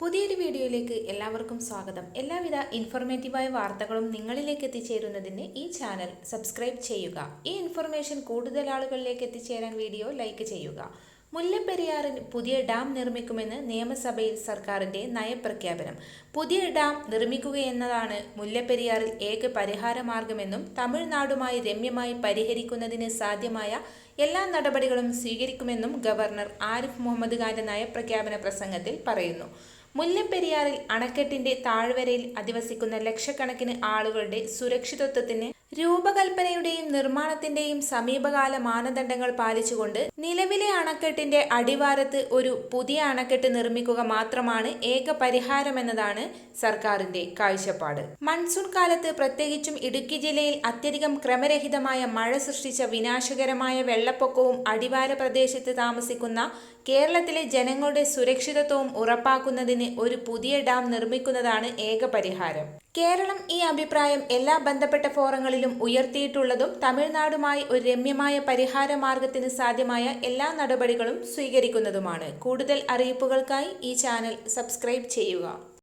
പുതിയൊരു വീഡിയോയിലേക്ക് എല്ലാവർക്കും സ്വാഗതം. എല്ലാവിധ ഇൻഫോർമേറ്റീവായ വാർത്തകളും നിങ്ങളിലേക്ക് എത്തിച്ചേരുന്നതിന് ഈ ചാനൽ സബ്സ്ക്രൈബ് ചെയ്യുക. ഈ ഇൻഫർമേഷൻ കൂടുതൽ ആളുകളിലേക്ക് എത്തിച്ചേരാൻ വീഡിയോ ലൈക്ക് ചെയ്യുക. മുല്ലപ്പെരിയാറിന് പുതിയ ഡാം നിർമ്മിക്കുമെന്ന് നിയമസഭയിൽ സർക്കാരിന്റെ നയപ്രഖ്യാപനം. പുതിയ ഡാം നിർമ്മിക്കുകയെന്നതാണ് മുല്ലപ്പെരിയാറിൽ ഏക പരിഹാരമാർഗമെന്നും തമിഴ്നാടുമായി രമ്യമായി പരിഹരിക്കുന്നതിന് സാധ്യമായ എല്ലാ നടപടികളും സ്വീകരിക്കുമെന്നും ഗവർണർ ആരിഫ് മുഹമ്മദ് ഖാന്റെ നയപ്രഖ്യാപന പ്രസംഗത്തിൽ പറയുന്നു. മുല്ലപ്പെരിയാറിൽ അണക്കെട്ടിന്റെ താഴ്വരയിൽ അധിവസിക്കുന്ന ലക്ഷക്കണക്കിന് ആളുകളുടെ സുരക്ഷിതത്വത്തിന് രൂപകൽപ്പനയുടെയും നിർമ്മാണത്തിന്റെയും സമീപകാല മാനദണ്ഡങ്ങൾ പാലിച്ചുകൊണ്ട് നിലവിലെ അണക്കെട്ടിന്റെ അടിവാരത്ത് ഒരു പുതിയ അണക്കെട്ട് നിർമ്മിക്കുക മാത്രമാണ് ഏക പരിഹാരമെന്നതാണ് സർക്കാരിന്റെ കാഴ്ചപ്പാട്. മൺസൂൺ കാലത്ത് പ്രത്യേകിച്ചും ഇടുക്കി ജില്ലയിൽ അത്യധികം ക്രമരഹിതമായ മഴ സൃഷ്ടിച്ച വിനാശകരമായ വെള്ളപ്പൊക്കവും അടിവാര പ്രദേശത്ത് താമസിക്കുന്ന കേരളത്തിലെ ജനങ്ങളുടെ സുരക്ഷിതത്വവും ഉറപ്പാക്കുന്നതിന് ഒരു പുതിയ ഡാം നിർമ്മിക്കുന്നതാണ് ഏക പരിഹാരം. കേരളം ഈ അഭിപ്രായം എല്ലാ ബന്ധപ്പെട്ട ഫോറങ്ങളിലും ഉയർത്തിയിട്ടുള്ളതും തമിഴ്നാടുമായി ഒരു രമ്യമായ പരിഹാര മാർഗത്തിന് സാധ്യമായ എല്ലാ നടപടികളും സ്വീകരിക്കുന്നതുമാണ്. കൂടുതൽ അറിയിപ്പുകൾക്കായി ഈ ചാനൽ സബ്സ്ക്രൈബ് ചെയ്യുക.